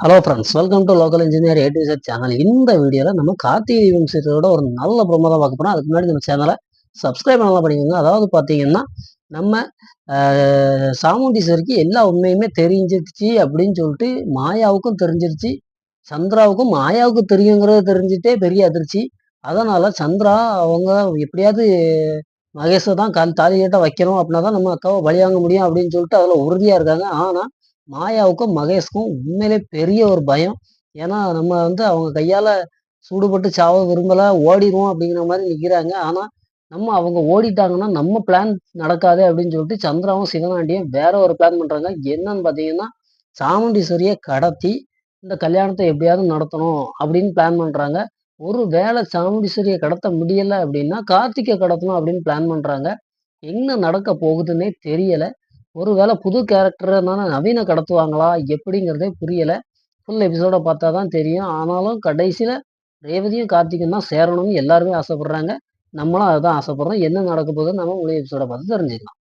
Hello friends welcome to local engineer A to channel இந்த வீடியோவில் நம்ம கார்த்திகை தீபம் சீரியலோட ஒரு நல்ல ப்ரோமோ தான் பார்க்க போகிறோம் அதுக்கு முன்னாடி நம்ம சேனலை சப்ஸ்கிரைப் பண்ணலாம் படிக்கணும் அதாவது பார்த்தீங்கன்னா நம்ம சாமுண்டி சருக்கு எல்லா உண்மையுமே தெரிஞ்சிருச்சு அப்படின்னு சொல்லிட்டு மாயாவுக்கும் தெரிஞ்சிருச்சு. சந்திராவுக்கும் மாயாவுக்கும் தெரியுங்கிறது தெரிஞ்சுட்டே பெரிய அதிர்ச்சி. அதனால சந்திரா அவங்க எப்படியாவது மகேஷை தான் கால் தாலி கேட்ட வைக்கணும் அப்படின்னா தான் நம்ம அக்காவை பலியாங்க முடியும் அப்படின்னு சொல்லிட்டு அதில் உறுதியாக இருக்காங்க. ஆனால் மாயாவுக்கும் மகேஷ்க்கும் உண்மையிலே பெரிய ஒரு பயம். ஏன்னா நம்ம வந்து அவங்க கையால் சூடுபட்டு சாவ விரும்பலை ஓடிடுவோம் அப்படிங்கிற மாதிரி நிற்கிறாங்க ஆனால் நம்ம அவங்க ஓடிட்டாங்கன்னா நம்ம பிளான் நடக்காது அப்படின்னு சொல்லிட்டு சந்திராவும் சிவனாண்டியும் வேற ஒரு பிளான் பண்ணுறாங்க என்னன்னு பார்த்தீங்கன்னா சாமுண்டீஸ்வரியை கடத்தி இந்த கல்யாணத்தை எப்படியாவது நடத்தணும் அப்படின்னு பிளான் பண்ணுறாங்க ஒரு வேளை சாமுண்டீஸ்வரியை கடத்த முடியலை அப்படின்னா கார்த்திகை கடத்தணும் அப்படின்னு பிளான் பண்ணுறாங்க என்ன நடக்க போகுதுன்னே தெரியலை. ஒருவேளை புது கேரக்டர்னால நவீன கடத்துவாங்களா? எப்படிங்கிறதே புரியல. ஃபுல் எபிசோட பார்த்தா தான் தெரியும். ஆனாலும் கடைசியில் ரேவதியும் கார்த்திக்கும் தான் சேரணும்னு எல்லாருமே ஆசைப்படுறாங்க. நம்மளும் அதுதான் ஆசைப்படுறோம். என்ன நடக்க போகுதுன்னு நம்ம உள்ள எபிசோட பார்த்து தெரிஞ்சுக்கலாம்.